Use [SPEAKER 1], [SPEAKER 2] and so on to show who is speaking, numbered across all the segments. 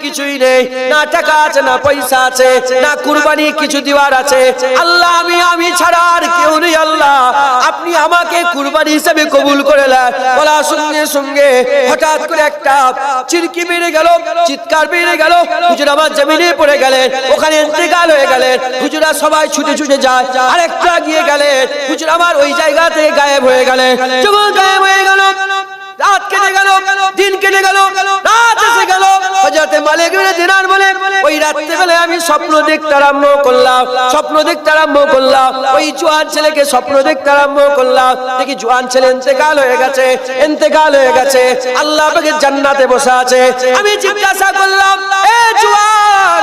[SPEAKER 1] কিছুই নেই, না টাকা আছে, না পয়সা আছে, না কুরবানি, কিছু দিবার আছে। আল্লাহ, আমি আমি ছাড়া আর কেউ নেই, আল্লাহ। আপনি আমাকে কুরবানি হিসেবে কবুল করে নেন। বলা সঙ্গে সঙ্গে। হঠাৎ করে একটা চিরকি বেড়ে গেল, চিৎকার বেড়ে গেল, হুজুর আমার জমিনে পড়ে গেলেন, ওখানে ইন্তেকাল হয়ে গেলেন, হুজুরা সবাই ছুটে ছুটে যায়, আরেকটা গিয়ে গেলেন, হুজুর আমার ওই জায়গা থেকে গায়েব হয়ে গেলেন, যখন গায়েব হয়ে গেল রাত কেটে গেল, দিন কেটে গেল, রাত এসে গেল। হজরতে মালিক ইবনে দিনার বলে, ওই রাত্রে বেলা আমি স্বপ্ন দেখতে আরম্ভ করলাম, স্বপ্ন দেখতে আরম্ভ করলাম, ওই জোয়ান ছেলেকে স্বপ্ন দেখতে আরম্ভ করলাম। দেখি জোয়ান ছেলে ইন্তেকাল হয়ে গেছে, ইন্তেকাল হয়ে গেছে। আল্লাহ পাকের জান্নাতে বসে আছে। আমি জিজ্ঞাসা করলাম, এ জোয়ান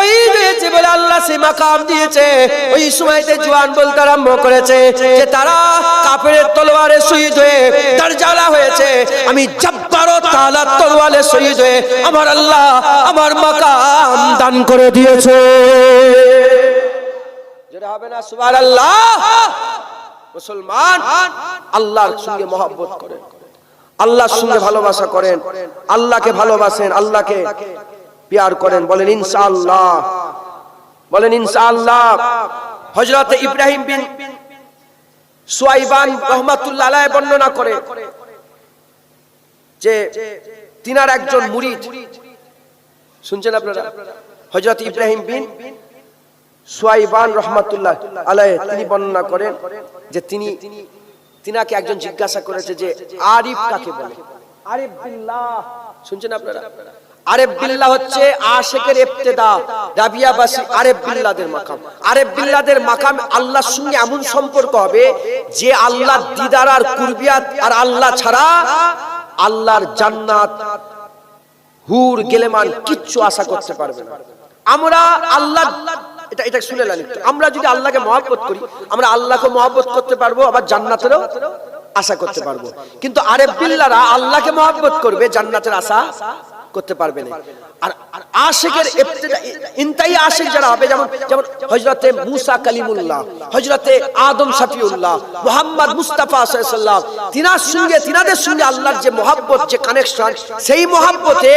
[SPEAKER 1] বলে আল্লাহ সে মাকাম দিয়েছে। ওই সময়তে জোয়ান বলতে আরম্ভ করেছে যে তারা কাফের তলোয়ারে শহীদ হয়ে দরজালা হয়েছে। আমি জব্বারও তালা তলোয়ারে শহীদ হয়ে আমার আল্লাহ আমার মাকাম দান করে দিয়েছে। আল্লাহকে ভালোবাসেন, আল্লাহকে পিয়ার করেন। বলেন, ইনশাআল্লাহ। বলেন ইনশাআল্লাহ। হযরত ইব্রাহিম বিন সুয়াইবান রহমাতুল্লাহ আলাইহি বর্ণনা করে যে তিনার একজন মুরিদ। শুনছেন আপনারা? হযরত ইব্রাহিম বিন সুয়াইবান রহমাতুল্লাহ আলাইহি তিনি বর্ণনা করেন যে তিনি তিনাকে একজন জিজ্ঞাসা করেছে যে আরিফ কাকে বলে? আরিফ বিল্লাহ। শুনছেন আপনারা? বিল্লাহ হচ্ছে আশেকের ইবতেদা, রাবিয়াবাসী বিল্লাদের মাকাম। বিল্লাদের মাকাম আল্লাহর সঙ্গে এমন সম্পর্ক হবে যে আল্লাহ দিদার আর কুরবিয়াত আর আল্লাহ ছাড়া আল্লাহর জান্নাত হুর গেলেমান কিচ্ছু আশা করতে পারবে না। আমরা আল্লাহ, এটা এটা শুনে নেন আমরা যদি আল্লাহকে মহব্বত করি, আমরা আল্লাহকে মহব্বত করতে পারব, আবার জান্নাতেরও আশা করতে পারব। কিন্তু আরেফ বিল্লারা আল্লাহকে মহব্বত করবে জান্নাতের আশা করতে পারবে না। আর আর আশিকের ইনতাই আশিক যারা হবে যেমন যেমন হযরতে মুসা কালিমুল্লাহ হযরতে আদম শফিউল্লাহ মুহাম্মদ মুস্তাফা সাল্লাল্লাহু তিনার সঙ্গে তিনাদের সঙ্গে আল্লাহর যে মহব্বত যে কানেকশন সেই মহব্বতে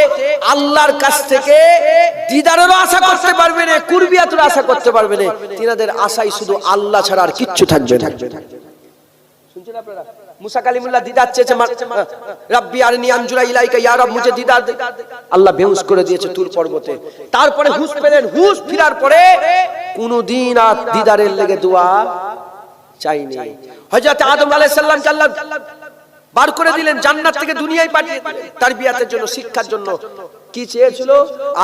[SPEAKER 1] আল্লাহর কাছ থেকে দিদারেরও আশা করতে পারবে না কুরবিয়াতেরও আশা করতে পারবে না। তিনাদের আশাই শুধু আল্লাহ ছাড়া আর কিচ্ছু থাকবে না। শুনছেন আপনারা? তুর তারপরে হুশ পেলেন, হুশ ফিরার পরে কোনদিন আর দিদারের লেগে দোয়া চাইনি। হযরত আদম আলাইহিস আল্লাহ বার করে দিলেন, জান্নাত থেকে দুনিয়ায় পাঠিয়ে দিলেন। তারবিয়াতের জন্য, শিক্ষার জন্য কি চেয়েছিল?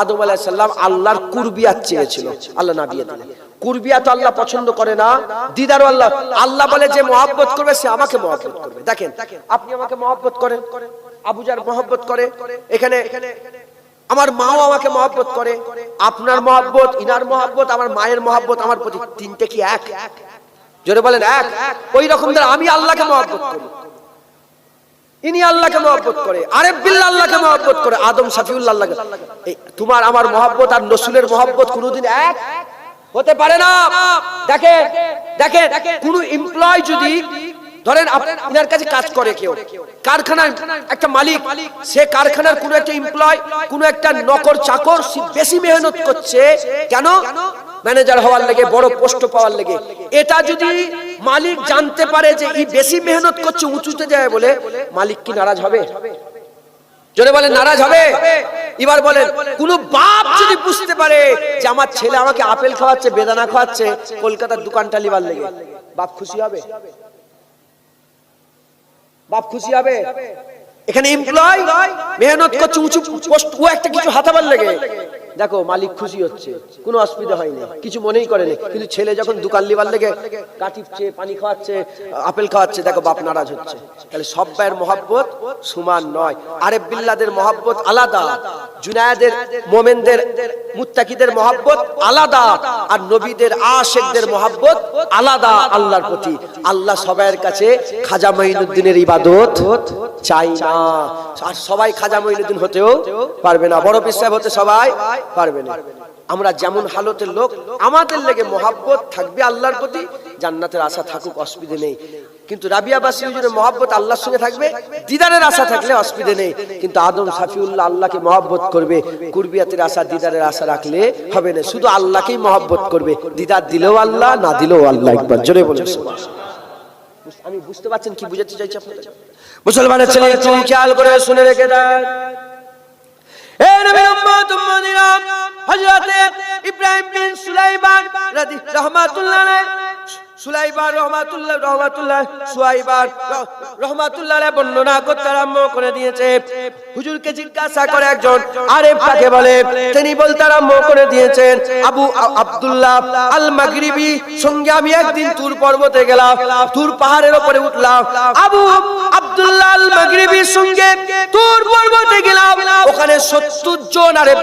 [SPEAKER 1] আদম আলাইহিস সালাম আল্লাহর কুরবিয়াত চেয়েছিল। আল্লাহ না দিয়ে দিলেন। কুরবিয়াত আল্লাহ পছন্দ করে না, দিদারও আল্লাহ আল্লাহ বলে যে মহব্বত করবে, সে আমাকে মহব্বত করবে। দেখেন, আপনি আমাকে মহব্বত করেন, আবুজার মহব্বত করে, এখানে আমার মাও আমাকে মহব্বত করে, আপনার মহব্বত, ইনার মহব্বত, আমার মায়ের মহব্বত, আমার প্রতি তিনটে কি এক? জোরে বলেন, এক। ওই রকম আমি আল্লাহকে মহব্বত করি। ইনি আল্লাহকে মহব্বত করে আরেফ বিল্লাহ আল্লাহকে মহব্বত করে, আদম সাফিউল্লাহ আল্লাহকে। তোমার, আমার মহব্বত আর রসুলের মহব্বত কোনোদিন এক? হতে পারে না। দেখে দেখে কোন এমপ্লয় যদি ধরেন আপনার কাছে কাজ করে কেউ কারখানায় একটা মালিক সে কারখানার কোন একটা এমপ্লয় কোন একটা নকর চাকর বেশি মেহনত করছে কেন? ম্যানেজার হওয়ার লেগে বড় পোস্ট পাওয়ার লেগে। এটা যদি মালিক জানতে পারে যে এই বেশি মেহনত করছে উঁচুতে যায় বলে মালিক কি নারাজ হবে? জোরে বলেন নারাজ হবে। এবার বলেন কোন বাপ যদি বুঝতে পারে যে আমার ছেলে আমাকে আপেল খাওয়াচ্ছে বেদানা খাওয়াচ্ছে কলকাতার দোকানটা লিবার লেগে। বাপ খুশি হবে? বাপ খুশি হবে। এখানে এমপ্লয় মেহনত করছে উঁচু পোস্ট ও একটা কিছু হাতাবার লেগে। দেখো, মালিক খুশি হচ্ছে। কোনো অসুবিধা হয়নি। কিছু মনেই করেনি। কিন্তু ছেলে যখন দোকান লিবার লেগে কাটিপছে পানি খাওয়াচ্ছে, আপেল খাওয়াচ্ছে, দেখো, বাপ নারাজ হচ্ছে। তাহলে সব ভাইয়ের মহাব্বত সমান নয়। আরেফ বিল্লাদের মহাব্বত আলাদা। জুনায়েদের, মোমেনদের, মুত্তাকিদের মহাব্বত আলাদা। আর নবীদের, আশেকদের মহাব্বত আলাদা আল্লাহর প্রতি। আল্লাহ সবাইয়ের কাছে খাজা মঈনুদ্দিনের ইবাদত চাই না। আর সবাই খাজা মঈনুদ্দিন হতেও পারবে না। বড় বিশ্বাস হতে সবাই পারবে না। আমরা যেমন হালতের লোক, আমাদের লেগে মহাব্বত থাকবে আল্লাহর প্রতি। জান্নাতের আশা থাকুক, অসুবিধে নেই। কিন্তু রাবিয়া বাসী হুজুরের মহাব্বত আল্লাহর সঙ্গে থাকবে, দিদারের আশা থাকলে অসুবিধে নেই। কিন্তু আদম সাফিউল্লাহ আল্লাহকে মহাব্বত করবে, কুরবিয়াতের আশা, দিদারের আশা রাখলে হবে না। শুধু আল্লাহকেই মহাব্বত করবে। দিদার দিলেও আল্লাহ, না দিলেও আল্লাহ। একবার জোরে বলে আমি বুঝতে পারছেন কি বুঝাতে চাইছি আপনাদের? মুসলমানের ছেলে খেয়াল করে শুনে রেখে দেন। আরম্ভ করে তিনি বলতে আরম্ভ করে দিয়েছেন, আবু আব্দুল্লাহ আল মাগরিবি সঙ্গে আমি একদিন তুর পর্বতে গেলাম, তুর পাহাড়ের উপরে উঠলাম, আবু আব্দুল্লাহ মাগরিবির সঙ্গে তুর পর্বতে গেলাম। ওখানে সত্তর জন আরে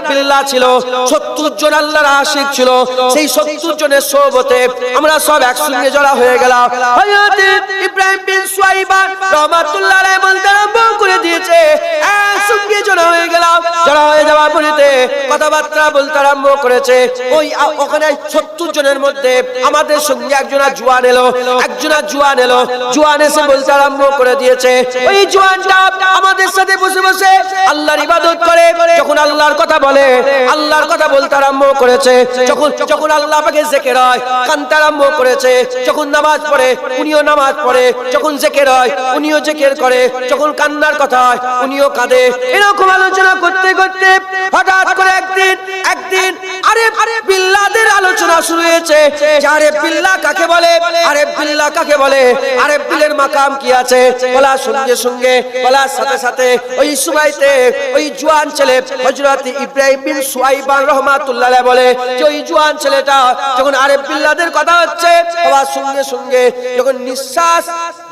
[SPEAKER 1] ছিল, সত্তর জন আল্লাহর আশিক ছিল। সেই সত্তর জনের সোবতে আমরা সব একসঙ্গে জড়া হয়ে গেলাম। হযরত ইব্রাহিম বিন সুয়াইবা রহমাতুল্লাহ আলাইহি বলতে আরম্ভ করে দিয়েছে। একসঙ্গে জড়া হয়ে গেলাম। জড়া হয়ে যাওয়ার পরেতে কথাবার্তা বলতে আরম্ভ করেছে। ওই ওখানে সত্তর জনের মধ্যে আমাদের সঙ্গে একজনা জুয়ান এলো, একজনা জুয়ান এলো। জুয়ান এসে বলতে আরম্ভ করে দিয়েছে ওই জুয়ানটা আমাদের সাথে বসে বসে আল্লাহর ইবাদত করে। যখন আল্লাহর কথা বলে, আল্লাহর কথা বলতে আরম্ভ করেছে। যখন যখন আল্লাহ পাকে জেকের হয়, কানতে আরম্ভ করেছে। যখন নামাজ পড়ে, উনিও নামাজ পড়ে। যখন জেকের হয়, উনিও জেকের করে। যখন কান্নার কথা হয়, উনিও কাঁদে। এরকম আলোচনা করতে করতে হঠাৎ করে একদিন একদিন আরে আরে বিল্লাদের আলোচনা রয়েছে আরে পিল্লা কাকে বলে? আরে পিল্লা কাকে বলে? আরে বিলের মাকাম কি আছে? বলার সঙ্গে সঙ্গে, বলার সাথে সাথে ওই সুবাইতে ওই জুয়ান ছেলে হযরত ইব্রাহিম বিন সুয়াইবান রহমাতুল্লাহ বলে যে ওই জুয়ান ছেলেটা যখন আরে বিল্লাদের কথা হচ্ছে বাবার সঙ্গে সঙ্গে যখন নিঃশ্বাস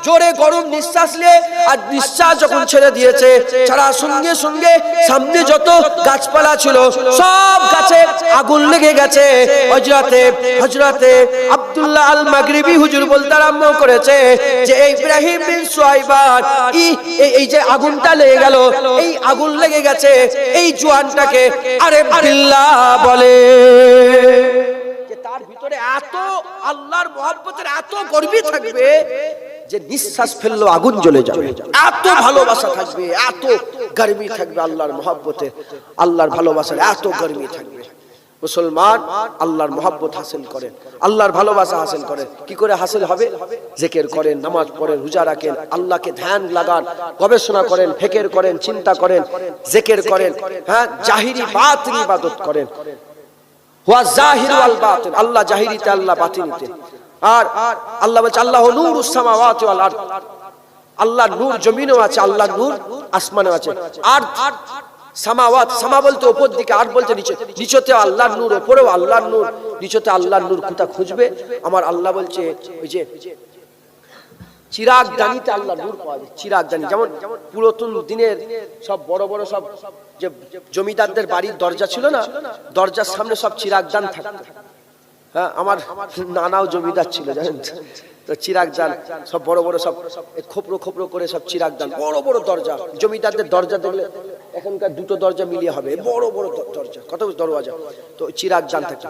[SPEAKER 1] জোরে গরম নিঃশ্বাস নিয়ে, আর নিঃশ্বাস যখন ছেড়ে দিয়েছে, ছাড়া সঙ্গে সঙ্গে সামনে যত গাছপালা ছিল, সব গাছে আগুন লেগে গেছে। হজরতে হজরতে আব্দুল্লাহ আল মাগরিবি হুজুর বলতে আরম্ভ করেছে যে ইব্রাহিম বিন সুয়াইবার এই- যে আগুনটা লেগে গেল, এই আগুন লেগে গেছে, এই জোয়ানটাকে আরে বিল্লাহ বলে। তার ভিতরে এত আল্লাহর মহব্বতের এত গর্বী থাকবে যে নিঃশ্বাস ফেলল, আগুন জ্বলে যাবে। এত ভালোবাসা থাকবে, এত গর্বী থাকবে আল্লাহর মহব্বতে, আল্লাহর ভালোবাসার এত গর্বী থাকবে। মুসলমান আল্লাহর মহব্বত হাসিল করেন আল্লাহর ভালোবাসা হাসিল করেন কি করে হাসিল হবে? জেকের করেন, নামাজ পড়েন, রোজা রাখেন, আল্লাহকে ধ্যান লাগান, গবেষণা করেন, ফেকের করেন, চিন্তা করেন, জেকের করেন হ্যাঁ জাহিরি বাতিল ইবাদত করেন। হুয়া জাহিরু বাতিন আল্লাহ জাহিরিতে, আল্লাহ বাতিনিতে আর আল্লাহ বলছে, আল্লাহ নূরুস সামাওয়াতি ওয়াল আরদ। আল্লাহ নূর জমিনেও আছে আল্লাহ নূর আসমানেও আছে। আর সামাওয়াত, সামা বলতে উপর দিকে আর বলতে নিচে। নিচেতে আল্লাহর নূর উপরেও আল্লাহর নূর। নিচেতে আল্লাহর নূর কোথা খুঁজবে? আমার আল্লাহ বলছে, ওই যে চিরাগ দানিতে আল্লাহ নূর পাওয়া যায়, চিরাগ দানি। যেমন পুরাতন দিনের সব বড় বড় সব যে জমিদারদের বাড়ির দরজা ছিল না, দরজার সামনে সব চিরাগ দান থাকতো। হ্যাঁ আমার নানাও জমিদার ছিল, জানেন তো? চিরাগ দান সব বড় বড় সব খোপরো খোপড়ো করে সব চিরাগ দান বড় বড় দরজা, জমিদারদের দরজা দেখলে এখনকার দুটো দরজা মিলিয়ে হবে বড় বড় দরজা, কত দরওয়াজা, তো চিরাগ দান থাকে।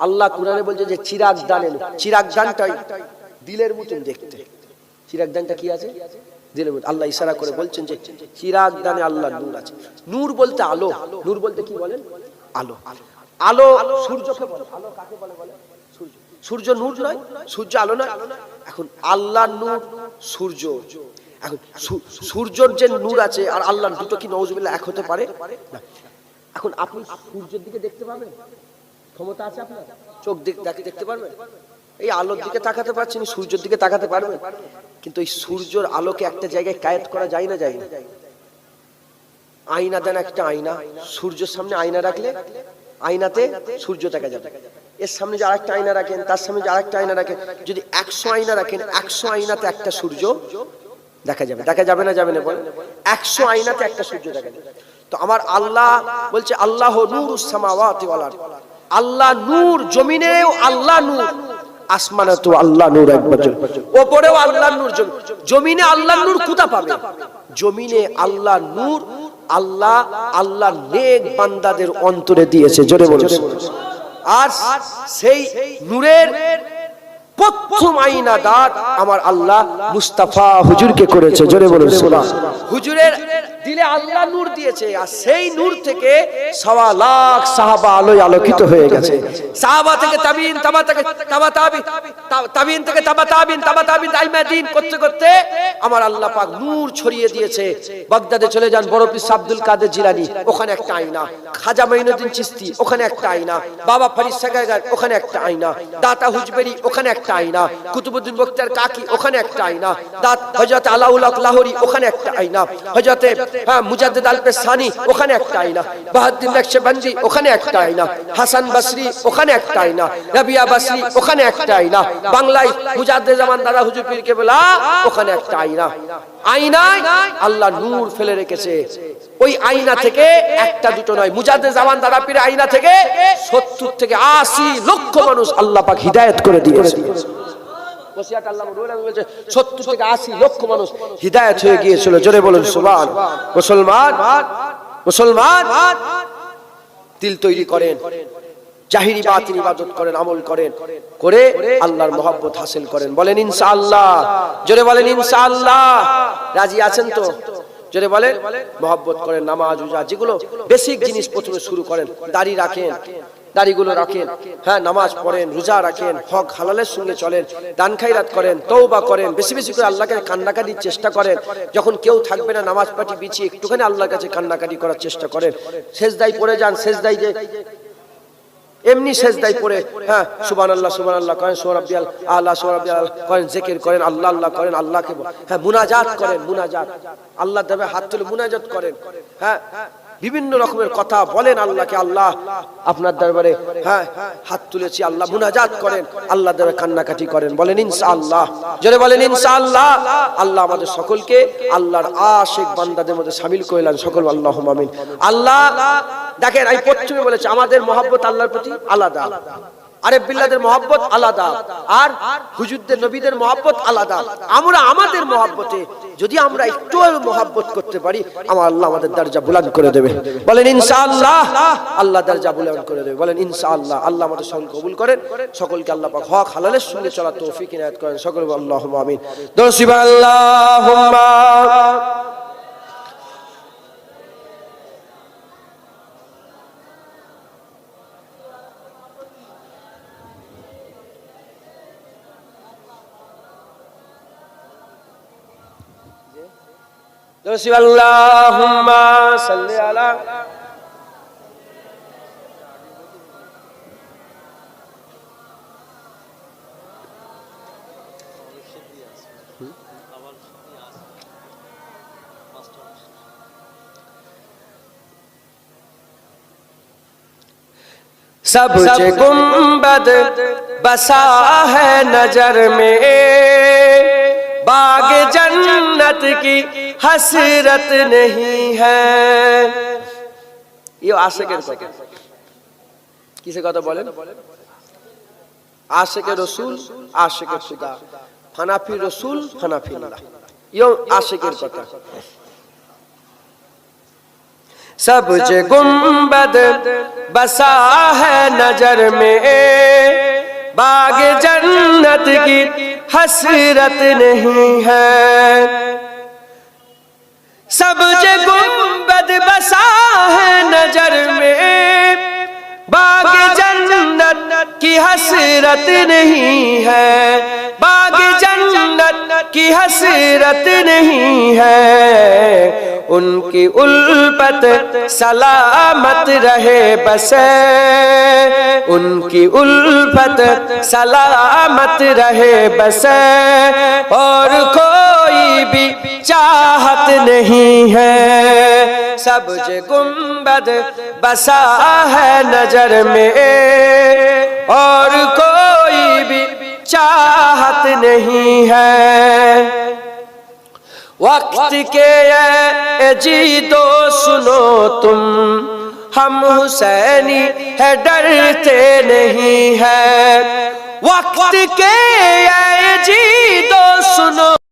[SPEAKER 1] আল্লাহ কুরআনে বলছে যে চিরাগ দান এলো, চিরাগ দানটাই দিলের মতন দেখতে। চিরাগ দানটা কি আছে? দিলের মতন। আল্লাহ ইশারা করে বলছেন যে চিরাগ দানে আল্লাহ নূর আছে। নূর বলতে আলো, নূর বলতে কি বলেন? আলো আলো। সূর্যকে বলে আলো কাকে বলে বলে? সূর্য। সূর্য নূর নয় সূর্য আলো নয়। এখন আল্লাহর নূর সূর্য। এখন সূর্যর যে নূর আছে আর আল্লাহর দুটো কি নওজুবিল্লাহ এক হতে পারে? না। এখন আপনি সূর্যের দিকে দেখতে পাবেন? ক্ষমতা আছে আপনার? চোখ দেখে দেখতে পারবেন? এই আলোর দিকে তাকাতে পারছেন সূর্যের দিকে তাকাতে পারবেন? কিন্তু এই সূর্যর আলোকে একটা জায়গায় কায়েত করা যায় না যায় না। আয়না দেন একটা আয়না। সূর্যের সামনে আয়না রাখলে আয়নাতে সূর্য দেখা যাবে। এর সামনে যে আরেকটা আয়না রাখেন, তার সামনে যে আরেকটা আয়না রাখেন, যদি একশো আয়না রাখেন, একশো আয়নাতে একটা সূর্য দেখা যাবে। দেখা যাবে না যাবে না বলেন একশো আয়নাতে একটা সূর্য দেখা যাবে। তো আমার আল্লাহ বলছে, আল্লাহ নূর সামাওয়াতি ওয়াল আল্লাহ নূর জমিনেও আল্লাহ নূর আসমানে তো আল্লাহ নূর একবার ওপরেও আল্লাহ নূর জমিনে আল্লাহ নূর কোথা পাবে? জমিনে আল্লাহ নূর আল্লাহ আল্লাহ নেক বান্দাদের অন্তরে দিয়েছে জোরে বলেছে আর সেই নূরের প্রথম আইনা দাঁত আমার আল্লাহ মুস্তাফা হুজুরকে করেছে। জোরে বলুন, সুবহান। হুজুরের দিলে আল্লাহ নূর দিয়েছে, আর সেই নূর থেকে সওয়া লাখ সাহাবা আলোয় আলোকিত হয়ে গেছে। সাহাবা থেকে তাবিন, তাবা থেকে তাবা তাবিন তাবিন থেকে তাবা তাবিন তাবা তাবিন আইমা দিন করতে করতে আমার আল্লাহ পাক নূর ছড়িয়ে দিয়েছে। বাগদাদে চলে যান বড় পীর আব্দুল কাদের জিলানী, ওখানে একটা আয়না। খাজা মাইনুদ্দিন চিস্তি, ওখানে একটা আয়না। বাবা ফরিদ সাগার ওখানে একটা আয়না। দাতা হুজবেরি, ওখানে একটা আয়না কুতুবুদ্দিন বক্তার কাকি ওখানে একটা আয়না দাঁত হজরত আলাউল লাহরি ওখানে একটা আয়না হজরতে হ্যাঁ মুজাদ্দিদ আলপে সানি ওখানে একটা আয়না বাহাদ্দিন নকশবন্দি ওখানে একটা আয়না হাসান বসরি ওখানে একটা আয়না রবিয়া বসরি ওখানে একটা আয়না বাংলায় মুজাদ্দিদ জামান দাদা হুজুর পীর কেবলা ওখানে একটা আয়না আয়নায় আল্লাহ নূর ফেলে রেখেছে। ওই থেকে একটা দুটো নয়। মুজাদ্দিদ জামান দাদা পীর থেকে সত্তর থেকে আশি লক্ষ মানুষ আল্লাহ পাক হিদায়ত করে দিয়েছে। হয়ে গিয়েছিল। জোরে মুসলমান মুসলমান দিল তৈরি করেন। জাহিরি বাতিন ইবাদত করেন, আমল করেন, করে আল্লাহর মহব্বত হাসিল করেন। বলেন, ইনশাআল্লাহ। জোরে বলেন, ইনশাআল্লাহ। রাজি আছেন তো? জোরে বলেন, মহব্বত করেন, নামাজ উজা যেগুলো বেসিক জিনিস প্রথমে শুরু করেন, দাড়ি রাখেন, দাড়িগুলো রাখেন হ্যাঁ নামাজ পড়েন, রোজা রাখেন, হক হালালের সঙ্গে চলেন, দান খাইরাত করেন তৌবা করেন, বেশি বেশি করে আল্লাহকে কান্নাকাটির চেষ্টা করেন। যখন কেউ থাকবে না, নামাজ পাটি বিছিয়ে একটুখানি আল্লাহর কাছে কান্নাকাটি করার চেষ্টা করেন। শেষদাই পড়ে যান শেষদাই যে এমনি সেজদাই পড়ে হ্যাঁ সুবান আল্লাহ সুবান আল্লাহ করেন সোরাবিয়াল আল্লাহ সোরাবিয়াল করেন, জেকের করেন, আল্লাহ আল্লাহ করেন, আল্লাহকে হ্যাঁ মুনাজাত করেন, মুনাজাত আল্লাহ দেবে হাত তুলে মুনাজাত করেন হ্যাঁ বিভিন্ন রকমের কথা বলেন আল্লাহকে, আল্লাহ আপনার দরবারে হ্যাঁ হাত তুলেছি, আল্লাহ মুনাজাত করেন আল্লাহ দেবে কান্নাকাটি করেন, বলেন ইনশাআল্লাহ, জোরে বলেন ইনশাআল্লাহ, আল্লাহ আল্লাহ আমাদের সকলকে আল্লাহর আশিক বান্দাদের মধ্যে সামিল করলেন সকল আল্লাহ আমিন, আল্লাহ দেখেন, আমি প্রথমে বলেছি, আমাদের মহব্বত আল্লাহর প্রতি আলাদা। আরে বিল্লাদের মহব্বত আলাদা। আর হুজুরদের, নবীদের মহব্বত আলাদা। আমরা আমাদের মহব্বতে যদি আমরা একটু মহব্বত করতে পারি, আমার আল্লাহ আমাদের দরজা বুলান করে দেবে। বলেন, ইনশাআল্লাহ। আল্লাহ দরজা বুলান করে দেবে। বলেন, ইনশাআল্লাহ। আল্লাহ আমাদের সকল কবুল করেন। সকলকে আল্লাহ পাক হক, হালালের সঙ্গে চলা তৌফিক ইনায়াত করেন। সকল আল্লাহুম্মা আমিন। দরসিবা আল্লাহুম্মা। تو اللہ صلی علی سب سے گنبد بسا ہے نظر میں۔ باغ جنت کی حسرت نہیں ہے۔ یہ آسکر কথা কিসের কথা رسول আশেকের রসুল আশেকের খুদা ফানাফি রসুল ফানাফি ইয়ম আশেকের سب جے گمبد بسا ہے نظر میں۔ باغ جنت کی حسرت نہیں ہے۔ سب سے گمبد بسا ہے نظر میں۔ باغ جنت کی حسرت نہیں ہے۔ باغ جنت کی حسرت نہیں ہے۔ ان کی الفت سلامت رہے بس ان کی الفت سلامت رہے بس اور کوئی بھی چاہت نہیں ہے۔ سبز گنبد بسا ہے نظر میں۔ اور کوئی بھی چاہت نہیں ہے۔ وقت کے جی تو سنو تم۔ ہم حسینی ہے ڈرتے نہیں ہے۔ وقت کے جی تو سنو۔